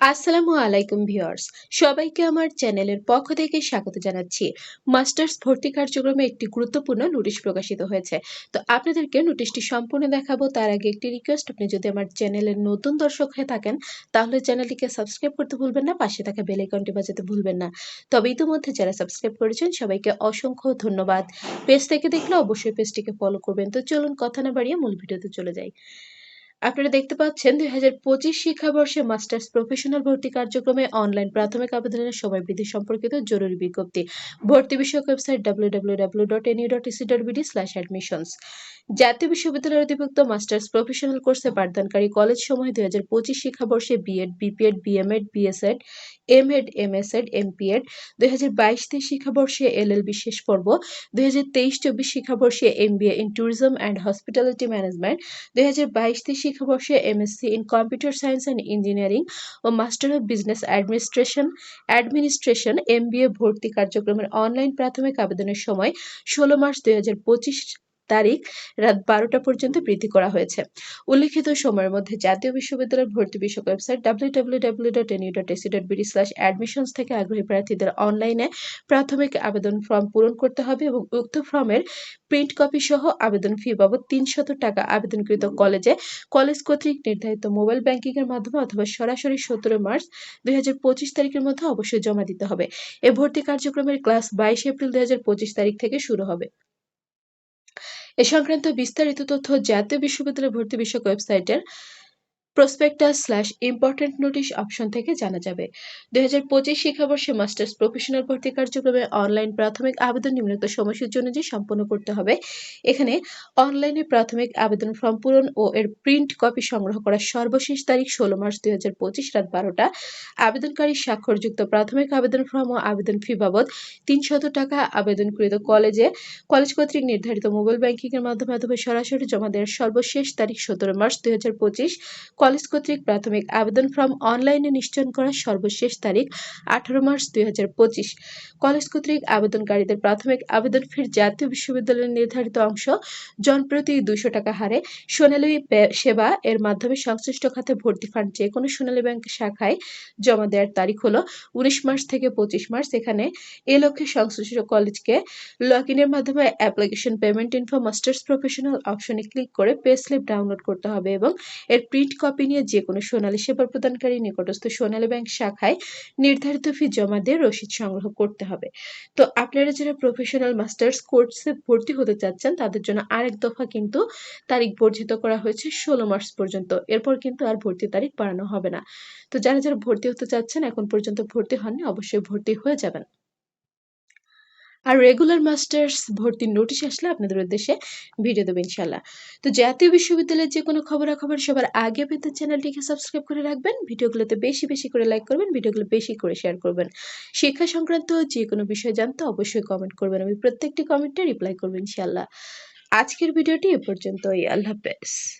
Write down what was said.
আসসালামু আলাইকুম ভিউয়ার্স। সবাইকে আমার চ্যানেলের পক্ষ থেকে স্বাগত জানাচ্ছি। মাস্টার্স ভর্তি কার্যক্রমে একটি গুরুত্বপূর্ণ নোটিশ প্রকাশিত হয়েছে। তো আপনাদেরকে নোটিশটি সম্পূর্ণ দেখাবো। তার আগে একটি রিকোয়েস্ট আপনি যদি আমার চ্যানেলের নতুন দর্শক হয়ে থাকেন, তাহলে চ্যানেলটিকে সাবস্ক্রাইব করতে ভুলবেন না, পাশে থাকা বেল আইকনটি বাজাতে ভুলবেন না। তবে ইতিমধ্যে যারা সাবস্ক্রাইব করেছেন, সবাইকে অসংখ্য ধন্যবাদ। পেজ থেকে দেখলে অবশ্যই পেজটিকে ফলো করবেন। তো চলুন কথা না বাড়িয়ে মূল ভিডিওতে চলে যাই। আপনারা দেখতে পাচ্ছেন দুই হাজার পঁচিশ শিক্ষাবর্ষে মাস্টার্স প্রফেশনাল ভর্তি কার্যক্রমে অনলাইন প্রাথমিক আবেদনের সময় বৃদ্ধি সম্পর্কিত জরুরি বিজ্ঞপ্তি। ভর্তি বিষয়ক ওয়েবসাইট www.nu.ac.bd স্ল্যাশ অ্যাডমিশনস জাতীয় বিশ্ববিদ্যালয়ের অধিভুক্ত মাস্টার্স প্রফেশনাল কোর্সে পাঠদানকারী কলেজ সমূহ দুই হাজার পঁচিশ শিক্ষাবর্ষে BEd BPEd BMEd BSEd MEd MSEd MPEd দুই হাজার বাইশ তেইশ শিক্ষাবর্ষে এলএলবি শেষ পর্ব, দুই হাজার তেইশ চব্বিশ শিক্ষাবর্ষে MBA in tourism and hospitality management দুই হাজার বাইশ তেইশ শিক্ষাবর্ষে MSc in computer science and engineering O master of business administration administration MBA ভর্তি কার্যক্রমের অনলাইন প্রাথমিক আবেদনের সময় ষোলো মার্চ দুই হাজার পঁচিশ তারিখ রাত বারোটা পর্যন্ত বৃদ্ধি করা হয়েছে। উল্লিখিত সময়ের মধ্যে জাতীয় বিশ্ববিদ্যালয়ের ভর্তি বিষয়ক ওয়েবসাইট www.nu.ac.bd অ্যাডমিশনস থেকে আগ্রহী প্রার্থীদের অনলাইনে প্রাথমিক আবেদন ফর্ম পূরণ করতে হবে এবং উক্ত ফর্মের প্রিন্ট কপি সহ আবেদন ফি বাবদ তিনশত টাকা আবেদনকৃত কলেজে কলেজ কর্তৃক নির্ধারিত মোবাইল ব্যাংকিং এর মাধ্যমে অথবা সরাসরি সতেরো মার্চ দুই হাজার পঁচিশ তারিখের মধ্যে অবশ্যই জমা দিতে হবে। এ ভর্তি কার্যক্রমের ক্লাস বাইশ এপ্রিল দুই হাজার পঁচিশ তারিখ থেকে শুরু হবে। এ সংক্রান্ত বিস্তারিত তথ্য জাতীয় বিশ্ববিদ্যালয় ভর্তি বিষয়ক ওয়েবসাইটের prospectus slash important notice option থেকে জানা যাবে। দুই হাজার পঁচিশ শিক্ষাবর্ষে মাস্টার্স প্রফেশনাল ভর্তি কার্যক্রমে অনলাইন প্রাথমিক আবেদন নিম্নোক্ত সময়সূচি অনুযায়ী সম্পন্ন করতে হবে। এখানে অনলাইনে প্রাথমিক আবেদন ফর্ম পূরণ ও এর প্রিন্ট কপি সংগ্রহ করার সর্বশেষ তারিখ ষোলো মার্চ দুই হাজার পঁচিশ রাত বারোটা। আবেদনকারী স্বাক্ষরযুক্ত প্রাথমিক আবেদন ফর্ম ও আবেদন ফি বাবদ তিনশত টাকা আবেদনকৃত কলেজে কলেজ কর্তৃক নির্ধারিত মোবাইল ব্যাংকিংয়ের মাধ্যমে অথবা সরাসরি জমা দেওয়ার সর্বশেষ তারিখ সতেরো মার্চ দুই হাজার পঁচিশ। কলেজ কর্তৃক প্রাথমিক আবেদন ফর্ম অনলাইনে নিশ্চয়ন করার সর্বশেষ তারিখ আঠারো মার্চ দুই হাজার পঁচিশ। কলেজ কর্তৃক আবেদনকারীদের প্রাথমিক আবেদন ফির জাতীয় বিশ্ববিদ্যালয়ের নির্ধারিত অংশ, জনপ্রতি দুইশো টাকা হারে সোনালী সেবা এর মাধ্যমে সংশ্লিষ্ট খাতে ভর্তি ফান্ড যে কোনো সোনালী ব্যাংক শাখায় জমা দেওয়ার তারিখ হলো উনিশ মার্চ থেকে পঁচিশ মার্চ। এখানে এ লক্ষ্যে সংশ্লিষ্ট কলেজকে লগ ইনের মাধ্যমে application payment info masters professional অপশনে ক্লিক করে পে স্লিপ ডাউনলোড করতে হবে এবং এর প্রিন্ট কপি নিয়ে যে কোনো সোনালী সেবা প্রদানকারী নিকটস্থ সোনালী ব্যাংক শাখায় নির্ধারিত ফি জমা দিয়ে রসিদ সংগ্রহ করতে হবে। তো আপনারা যারা প্রফেশনাল মাস্টার্স কোর্সে ভর্তি হতে চাচ্ছেন, তাদের জন্য আরেক দফা কিন্তু তারিখ বর্ধিত করা হয়েছে ষোলো মার্চ পর্যন্ত। এরপর কিন্তু আর ভর্তি তারিখ বাড়ানো হবে না। তো যারা যারা ভর্তি হতে চাচ্ছেন, এখন পর্যন্ত ভর্তি হননি, অবশ্যই ভর্তি হয়ে যাবেন। আর রেগুলার মাস্টার্স ভর্তির নোটিশ আসলে আপনাদের উদ্দেশ্যে ভিডিও দেবো ইনশাল্লাহ তো জাতীয় বিশ্ববিদ্যালয়ের যে কোনো খবরাখবর সবার আগে পেতে চ্যানেলটিকে সাবস্ক্রাইব করে রাখবেন, ভিডিওগুলোতে বেশি বেশি করে লাইক করবেন, ভিডিওগুলো বেশি করে শেয়ার করবেন। শিক্ষা সংক্রান্ত যে কোনো বিষয় জানতে অবশ্যই কমেন্ট করবেন, আমি প্রত্যেকটি কমেন্টে রিপ্লাই করব ইনশাল্লাহ আজকের ভিডিওটি এ পর্যন্তই, আল্লাহ হাফেজ।